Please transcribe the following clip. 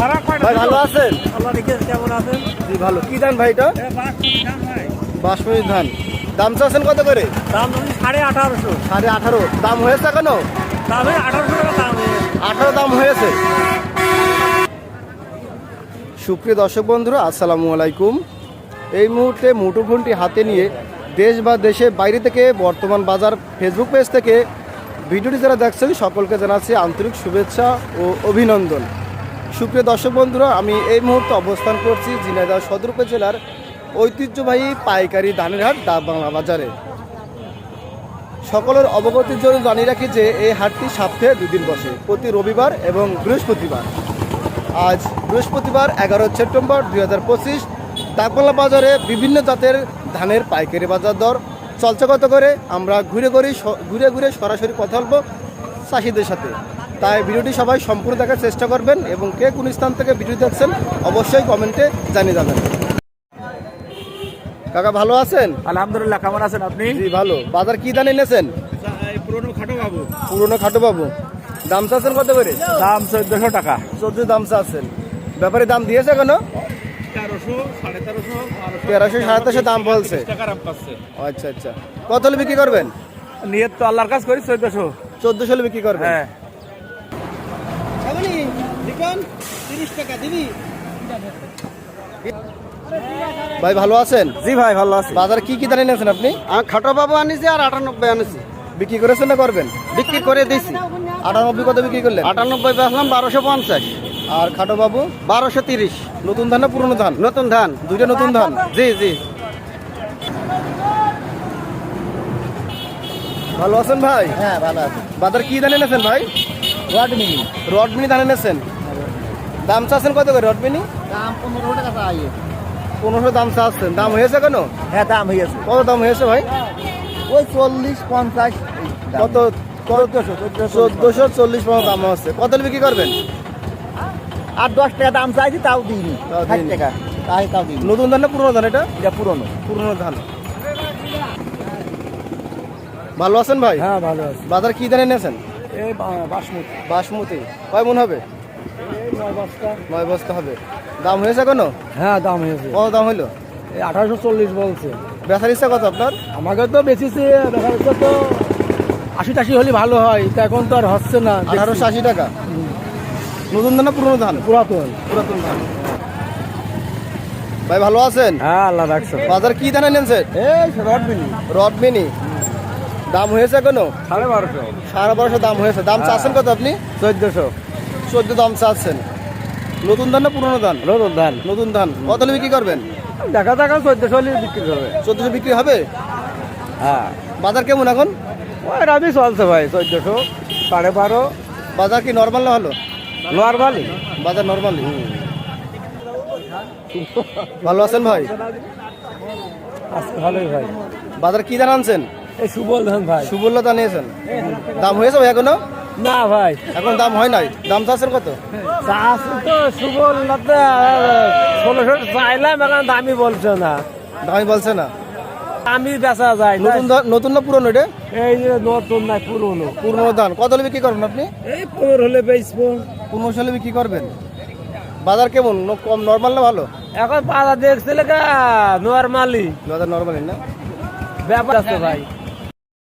ভাই ভালো আছেন? আল্লাহ দেখে কেমন আছেন? জি ভালো। কি ধান ভাই এটা? বাসমতি ধান দাম চাচ্ছেন কত করে? দাম সাড়ে আঠারোশো। সাড়ে আঠারো। দাম হয়েছে কেন? দাম আঠারোশো টাকা দাম আঠারো দাম হয়েছে। সুপ্রিয় দর্শক বন্ধুরা আসসালামু আলাইকুম। এই মুহূর্তে মুঠোফোনটি হাতে নিয়ে দেশ বা দেশের বাইরে থেকে বর্তমান বাজার ফেসবুক পেজ থেকে ভিডিওটি যারা দেখছেন সকলকে জানাচ্ছি আন্তরিক শুভেচ্ছা ও অভিনন্দন। সুপ্রিয় দর্শক বন্ধুরা, আমি এই মুহূর্তে অবস্থান করছি ঝিনাইদহ সদর উপজেলার ঐতিহ্যবাহী পাইকারি ধানের হাট ডাক বাংলা বাজারে। সকলের অবগতির জন্য জানিয়ে রাখি যে এই হাটটি সপ্তাহে দুদিন বসে, প্রতি রবিবার এবং বৃহস্পতিবার। আজ বৃহস্পতিবার, এগারো সেপ্টেম্বর দুই হাজার পঁচিশ ডাকবাংলা বাজারে বিভিন্ন জাতের ধানের পাইকারি বাজার দর চলছে করে। আমরা ঘুরে ঘুরে ঘুরে ঘুরে সরাসরি কথা বলব চাষিদের সাথে। তাই ভিডিওটি সবাই সম্পূর্ণ দেখার চেষ্টা করবেন এবং কে কোন স্থান থেকে ভিডিও দেখছেন অবশ্যই কমেন্টে জানিয়ে যাবেন। কাকা ভালো আছেন? আলহামদুলিল্লাহ কেমন আছেন আপনি? জি ভালো। বাজার কি ধান এনেছেন? পুরনো খাটো বাবু। পুরনো খাটো বাবু। দাম চাচ্ছেন কত করে? দাম চোদ্দশো টাকা। চোদ্দ দাম চাচ্ছেন। ব্যাপারে দাম দিয়েছে কেন তেরোশো সাড়ে তেরোশো দাম বলছে। আচ্ছা আচ্ছা। কত হলে বিক্রি করবেন? নিয়ে তো আল্লাহর কাজ করি চোদ্দশো। চোদ্দশো হলে বিক্রি করবেন? হ্যাঁ। ভাই ভালো আছেন? জি ভাই ভালো আছি। বাজার কি কি ধান নিয়েছেন আপনি? আমি খাটো বাবু আনিছি আর আটানব্বই আনিছি। বিক্রি করেছেন না করবেন? বিক্রি করে দিছি। আটানব্বই কত বিক্রি করলেন? আটানব্বই বেচলাম বারোশো পঞ্চাশ। আর খাটো বাবু? বারোশো তিরিশ। নতুন ধান না পুরনো ধান? নতুন ধান। দুইটা নতুন ধান? জি জি। ভালো আছেন ভাই? হ্যাঁ ভালো আছে। বাজার কি ধান এনেছেন ভাই? রড মিনি রডমিনি ধান এনেছেন দাম চাচ্ছেন কত করে রডমিনি দাম পনেরো টাকা চাই। পনেরোশো দাম চাচ্ছেন। দাম হয়েছে কেন? হ্যাঁ দাম হয়েছে। কত দাম হয়েছে ভাই? ওই চল্লিশ পঞ্চাশ। কত? চোদ্দশো চোদ্দশো। চল্লিশ পনেরো দাম আছে। কত বিক্রি করবেন? আর দশ টাকা দাম চাইছি তাও দিইনি। ষাট। টাকা। তাই তাও দিইনি। নতুন ধান না পুরনো ধান এটা? এটা পুরনো। পুরনো ধান। ভালো আছেন ভাই? হ্যাঁ ভালো আছি। বাজার কি ধান এনেছেন বাসমতি। বাসমতি। কয় মন হবে? নয় বস্তা। হবে। দাম হয়েছে কোনো হ্যাঁ দাম হয়েছে। কত দাম হইল? এই আঠারোশো চল্লিশ বলছে। বেচার ইচ্ছা কত আপনার? আমাকে তো বেশিছে দেখা যাচ্ছে তো আশি টাশি হলে ভালো হয় তা এখন তো আর হচ্ছে না। আঠারোশো আশি টাকা। নতুন ধান না পুরনো ধান? পুরাতন। পুরাতন ধান। ভাই ভালো আছেন? হ্যাঁ আল্লাহ রাখছে। বাজার কি ধান এনেছেন এই রড মিনি রড মিনি দাম হয়েছে কোনো? সাড়ে বারোশো। সাড়ে বারোশো দাম হয়েছে। দাম চাচ্ছেন কত আপনি? চোদ্দশো। চোদ্দ দাম চাচ্ছেন। নতুন ধান না পুরনো ধান? নতুন ধান। নতুন ধান। কত বিক্রি করবেন? দেখা দেখা চোদ্দশো হলে বিক্রি করবে চোদ্দশো বিক্রি হবে? হ্যাঁ। বাজার কেমন এখন? ওই রাবি চলছে ভাই চোদ্দশো সাড়ে বারো। বাজার কি নর্মাল না ভালো? বালি বাজার নর্মালি ভালো আছেন ভাই? ভালোই ভাই। বাজার কি ধান আনছেন? এই সুবল ধান ভাই। সুবল্লতা নিয়েছেন? দাম হয়েছে ভাই এখনও? না ভাই। এখন দাম হয় নাই। দাম চাচ্ছেন কত? চাষ তো সুবল ষোলোশো চাইলাম এখন দামি বলছে না। দামি বলছে না। দামি বেচা যায় নতুন নতুন না পুরনো এটা? এই যে নতুন নাই পুরনো। পুরনো ধান। কত হলে বিক্রি করবেন আপনি? এই পনেরো হলে বেচবো। পনেরো সালে বিক্রি করবেন। বাজার কেমন? কম নর্মাল না ভালো? এখন পাতা দেখছিলে নর্মালি বাজার নর্মালি না? ব্যাপার আছে ভাই।